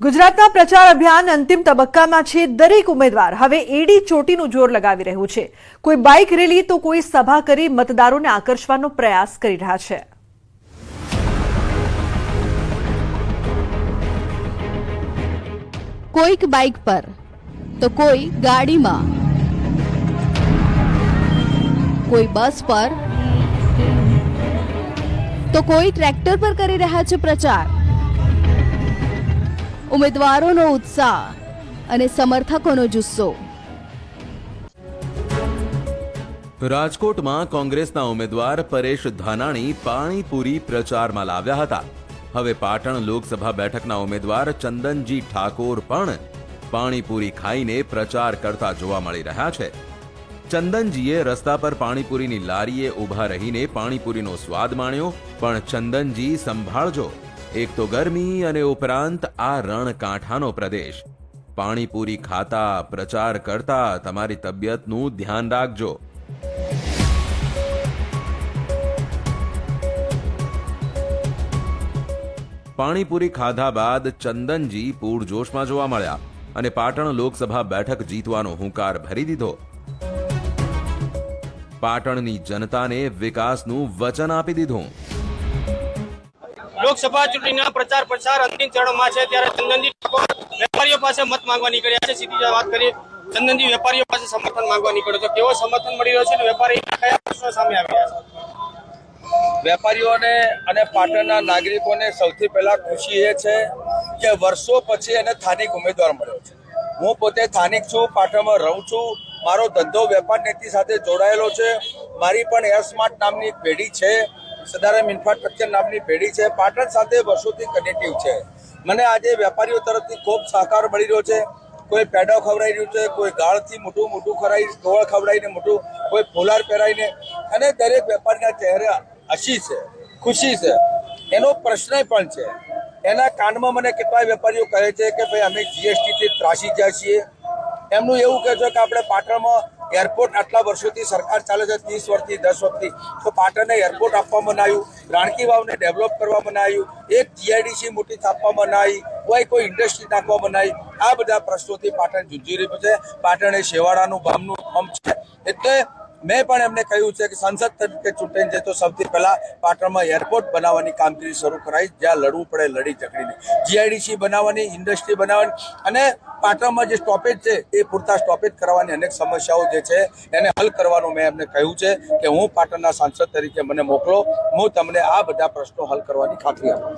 ગુજરાતના પ્રચાર અભિયાન અંતિમ તબક્કામાં છે દરેક ઉમેદવાર. હવે એડી ચોટીનું જોર લગાવી રહ્યું છે. કોઈ બાઇક રેલી તો કોઈ સભા કરી મતદારોને આકર્ષવાનો પ્રયાસ કરી રહ્યા છે. કોઈક બાઇક પર તો કોઈ ગાડીમાં. કોઈ બસ પર તો કોઈ ટ્રેક્ટર પર કરી રહ્યા છે પ્રચાર. ઉમેદવારોનો ઉત્સાહ અને સમર્થકોનો જુસ્સો. રાજકોટમાં કોંગ્રેસના ઉમેદવાર પરેશ ધાનાણી પાણીપુરી પ્રચારમાં લાવ્યા હતા. હવે પાટણ લોકસભા બેઠકના ઉમેદવાર ચંદનજી ઠાકોર પણ પાણીપુરી ખાઈને પ્રચાર કરતા જોવા મળી રહ્યા છે. ચંદનજીએ રસ્તા પર પાણીપુરીની લારીએ ઊભા રહીને પાણીપુરીનો સ્વાદ માણ્યો, પણ ચંદનજી સંભાળજો. એક તો ગરમી અને ઉપરાંત આ રણકાંઠાનો પ્રદેશ. પાણીપુરી ખાતા, પ્રચાર કરતા તમારી તબિયતનું ધ્યાન રાખજો. પાણીપુરી ખાધા બાદ ચંદનજી પૂરજોશમાં જોવા મળ્યા અને પાટણ લોકસભા બેઠક જીતવાનો હુંકાર ભરી દીધો. પાટણની જનતાને વિકાસનું વચન આપી દીધું. લોકસભા ચૂંટણીના પ્રચાર પ્રસાર અંતિમ ચરણમાં છે, ત્યારે ચંદનજી ઠાકોર વેપારીઓ પાસે મત માંગવા નીકળ્યા છે. સીધી વાત કરીએ, ચંદનજી વેપારીઓ પાસે સમર્થન માંગવા નીકળ્યો તો કેવો સમર્થન મળી રહ્યો છે અને વેપારી કયા પ્રશ્નો સામે આવ્યા છે? વેપારીઓને અને પાટણના નાગરિકોને સૌથી પહેલા ખુશી એ છે કે વર્ષો પછી એને સ્થાનિક ઉમેદવાર મળ્યો છે. હું પોતે સ્થાનિક છું, પાટણમાં રહું છું. મારો ધંધો વેપાર નીતિ સાથે જોડાયેલો છે. મારી પણ એર સ્માર્ટ નામની એક પેઢી છે. સદારામ ઇન્ફ્રાસ્ટ્રક્ચર નામની પેઢી છે. પાટણ સાથે વર્ષોથી કનેક્ટિવ છે. મને આજે વેપારીઓ તરફથી ખૂબ સહકાર મળી રહ્યો છે. કોઈ પેડો ખવડાવી રહ્યું છે, કોઈ ગાળથી મોટું મોટું ખરાઈ ગોળ ખવડાવીને મોટું, કોઈ ફોલાર પહેરાવીને અને દરેક વેપારીના ચહેરા હસી છે, ખુશી છે. એનો પ્રશ્ન પણ છે. એના કાનમાં મને કેટલાય વેપારીઓ કહે છે કે ભાઈ અમે જીએસટીથી ત્રાસી ગયા છીએ. એમનું એવું કહે છે કે આપણે પાટણમાં એરપોર્ટ આટલા વર્ષોથી સરકાર ચાલે છે, ત્રીસ વર્ષથી, દસ વર્ષથી. તો પાટણને એરપોર્ટ આપવામાં ના આવ્યું રાણકી વાવને ડેવલપ કરવામાં ના આવ્યું એક જીઆઈડીસી મોટી સ્થાપવામાં ના આવી કોઈ કોઈ ઇન્ડસ્ટ્રી નાખવામાં ના આવી આ બધા પ્રશ્નોથી પાટણ ઝૂંઝી રહ્યું છે. પાટણ એ શેવાળાનું ગામનું પંપ છે. એટલે મેં પણ એમને કહ્યું છે કે સંસદ તરીકે ચૂંટાઈને છે તો સૌથી પહેલાં પાટણમાં એરપોર્ટ બનાવવાની કામગીરી શરૂ કરાઈ જ્યાં લડવું પડે, લડી ઝઘડીને. જીઆઈડીસી બનાવવાની, ઇન્ડસ્ટ્રી બનાવવાની અને પાટણમાં જે સ્ટોપેજ છે એ પૂરતા સ્ટોપેજ કરવાની અનેક સમસ્યાઓ જે છે એને હલ કરવાનું મેં એમને કહ્યું છે કે હું પાટણના સાંસદ તરીકે મને મોકલો, હું તમને આ બધા પ્રશ્નો હલ કરવાની ખાતરી આપું